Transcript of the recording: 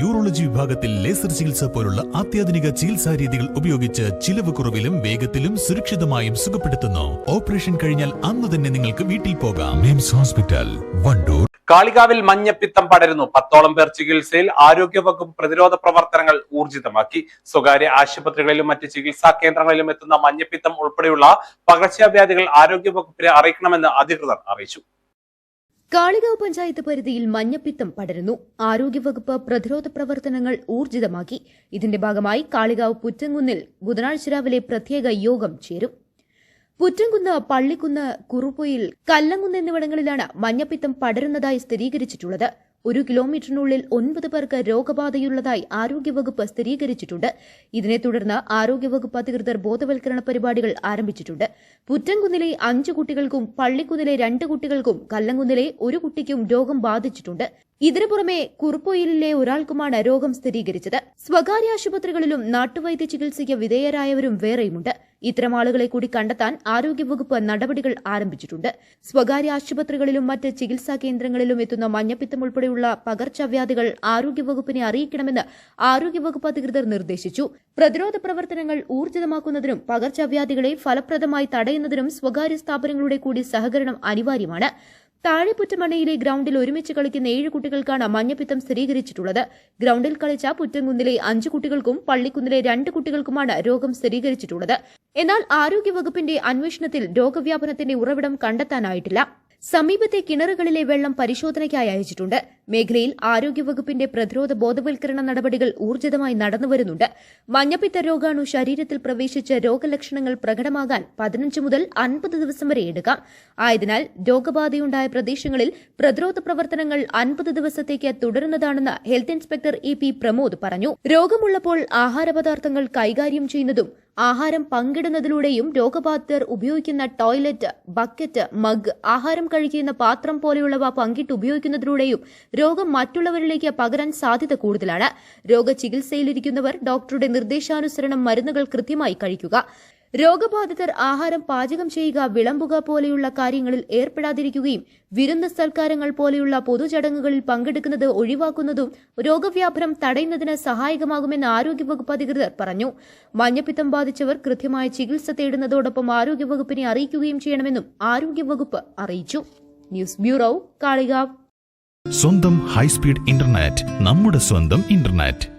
Urology വിഭാഗത്തിൽ laser ചികിത്സ പോലുള്ള അത്യാധുനിക ചികിത്സാ രീതികൾ ഉപയോഗിച്ച് ചിലവ് കുറവിലും വേഗത്തിലും സുരക്ഷിതമായും സുഖപ്പെടുത്തുന്നു. ഓപ്പറേഷൻ കഴിഞ്ഞാൽ അന്ന് തന്നെ നിങ്ങൾക്ക് വീട്ടിൽ പോകാം. മിംസ് ഹോസ്പിറ്റൽ വണ്ടൂർ. കാളികാവിൽ മഞ്ഞപ്പിത്തം പടരുന്നു. പത്തോളം പേർ ചികിത്സയിൽ ആരോഗ്യവകുപ്പ് പ്രതിരോധ പ്രവർത്തനങ്ങൾ ഊർജിതമാക്കി. സ്വകാര്യ ആശുപത്രികളിലും മറ്റ് ചികിത്സാ കേന്ദ്രങ്ങളിലും എത്തുന്ന മഞ്ഞപ്പിത്തം ഉൾപ്പെടെയുള്ള പകർച്ചവ്യാധികൾ ആരോഗ്യവകുപ്പിനെ അറിയിക്കണമെന്ന് അധികൃതർ അറിയിച്ചു. കാളികാവ് പഞ്ചായത്ത് പരിധിയിൽ മഞ്ഞപ്പിത്തം പടരുന്നു. ആരോഗ്യവകുപ്പ് പ്രതിരോധ പ്രവർത്തനങ്ങൾ ഊർജിതമാക്കി. ഇതിന്റെ ഭാഗമായി കാളികാവ് പുറ്റങ്കുന്നിൽ ബുധനാഴ്ച രാവിലെ പ്രത്യേക യോഗം ചേരും. പുറ്റംകുന്ന് പള്ളിക്കുന്ന് കുറുപ്പൊയിൽ കല്ലങ്കുന്ന് എന്നിവിടങ്ങളിലാണ് മഞ്ഞപ്പിത്തം പടരുന്നതായി സ്ഥിരീകരിച്ചിട്ടുള്ളത്. ഒരു കിലോമീറ്ററിനുള്ളിൽ ഒൻപത് പേർക്ക് രോഗബാധയുള്ളതായി ആരോഗ്യവകുപ്പ് സ്ഥിരീകരിച്ചിട്ടുണ്ട്. ഇതിനെ തുടർന്ന് ആരോഗ്യവകുപ്പ് അധികൃതർ ബോധവൽക്കരണ പരിപാടികൾ ആരംഭിച്ചിട്ടുണ്ട്. പുറ്റംകുന്നിലെ അഞ്ചു കുട്ടികൾക്കും പള്ളിക്കുന്നിലെ രണ്ട് കുട്ടികൾക്കും കല്ലംകുന്നിലെ ഒരു കുട്ടിക്കും രോഗം ബാധിച്ചിട്ടുണ്ട്. ഇതിനു പുറമെ കുറുപ്പൊയിലിലെ ഒരാൾക്കുമാണ് രോഗം സ്ഥിരീകരിച്ചത്. സ്വകാര്യ ആശുപത്രികളിലും നാട്ടുവൈദ്യ ചികിത്സയ്ക്ക് വിധേയരായവരും വേറെയുമുണ്ട്. ഇത്തരം ആളുകളെ കൂടി കണ്ടെത്താൻ ആരോഗ്യവകുപ്പ് നടപടികൾ ആരംഭിച്ചിട്ടുണ്ട്. സ്വകാര്യ ആശുപത്രികളിലും മറ്റ് ചികിത്സാ കേന്ദ്രങ്ങളിലും എത്തുന്ന മഞ്ഞപ്പിത്തം ഉൾപ്പെടെയുള്ള പകർച്ചവ്യാധികൾ ആരോഗ്യവകുപ്പിനെ അറിയിക്കണമെന്ന് ആരോഗ്യവകുപ്പ് അധികൃതർ നിർദ്ദേശിച്ചു. പ്രതിരോധ പ്രവർത്തനങ്ങൾ ഊർജിതമാക്കുന്നതിനും പകർച്ചവ്യാധികളെ ഫലപ്രദമായി തടയുന്നതിനും സ്വകാര്യ സ്ഥാപനങ്ങളുടെ കൂടി സഹകരണം അനിവാര്യമാണ്. താഴെപ്പുറ്റമണയിലെ ഗ്രൌണ്ടിൽ ഒരുമിച്ച് കളിക്കുന്ന ഏഴ് കുട്ടികൾക്കാണ് മഞ്ഞപ്പിത്തം സ്ഥിരീകരിച്ചിട്ടുള്ളത്. ഗ്രൌണ്ടിൽ കളിച്ച പുറ്റംകുന്നിലെ അഞ്ച് കുട്ടികൾക്കും പള്ളിക്കുന്നിലെ രണ്ട് കുട്ടികൾക്കുമാണ് രോഗം സ്ഥിരീകരിച്ചിട്ടുള്ളത്. എന്നാൽ ആരോഗ്യവകുപ്പിന്റെ അന്വേഷണത്തിൽ രോഗവ്യാപനത്തിന്റെ ഉറവിടം കണ്ടെത്താനായിട്ടില്ല. സമീപത്തെ കിണറുകളിലെ വെള്ളം പരിശോധനയ്ക്കായി അയച്ചിട്ടുണ്ട്. മേഖലയിൽ ആരോഗ്യവകുപ്പിന്റെ പ്രതിരോധ ബോധവൽക്കരണ നടപടികൾ ഊർജിതമായി നടന്നുവരുന്നുണ്ട്. മഞ്ഞപ്പിത്ത രോഗാണു ശരീരത്തിൽ പ്രവേശിച്ച രോഗലക്ഷണങ്ങൾ പ്രകടമാകാൻ പതിനഞ്ച് മുതൽ അൻപത് ദിവസം വരെ എടുക്കാം. ആയതിനാൽ രോഗബാധയുണ്ടായ പ്രദേശങ്ങളിൽ പ്രതിരോധ പ്രവർത്തനങ്ങൾ അൻപത് ദിവസത്തേക്ക് തുടരുന്നതാണെന്ന് health inspector E P Pramod പറഞ്ഞു. രോഗമുള്ളപ്പോൾ ആഹാരപദാർത്ഥങ്ങൾ കൈകാര്യം ചെയ്യുന്നതും ആഹാരം പങ്കിടുന്നതിലൂടെയും രോഗബാധിതർ ഉപയോഗിക്കുന്ന ടോയ്ലറ്റ് ബക്കറ്റ് മഗ് ആഹാരം കഴിക്കുന്ന പാത്രം പോലെയുള്ളവ പങ്കിട്ട് ഉപയോഗിക്കുന്നതിലൂടെയും രോഗം മറ്റുള്ളവരിലേക്ക് പകരാൻ സാധ്യത കൂടുതലാണ്. രോഗചികിത്സയിലിരിക്കുന്നവർ ഡോക്ടറുടെ നിർദ്ദേശാനുസരണം മരുന്നുകൾ കൃത്യമായി കഴിക്കുക. രോഗബാധിതർ ആഹാരം പാചകം ചെയ്യുക വിളമ്പുക പോലെയുള്ള കാര്യങ്ങളിൽ ഏർപ്പെടാതിരിക്കുകയും വിരുന്ന സൽക്കാരങ്ങൾ പോലെയുള്ള പൊതുചടങ്ങുകളിൽ പങ്കെടുക്കുന്നത് ഒഴിവാക്കുന്നതും രോഗവ്യാപനം തടയുന്നതിന് സഹായകമാകുമെന്ന് ആരോഗ്യവകുപ്പ് അധികൃതർ പറഞ്ഞു. മഞ്ഞപ്പിത്തം ബാധിച്ചവർ കൃത്യമായ ചികിത്സ തേടുന്നതോടൊപ്പം ആരോഗ്യവകുപ്പിനെ അറിയിക്കുകയും ചെയ്യണമെന്നും ആരോഗ്യവകുപ്പ് അറിയിച്ചു. News bureau Kalikavu. സ്വന്തം ഹൈസ്പീഡ് ഇന്റർനെറ്റ് നമ്മുടെ സ്വന്തം ഇന്റർനെറ്റ്.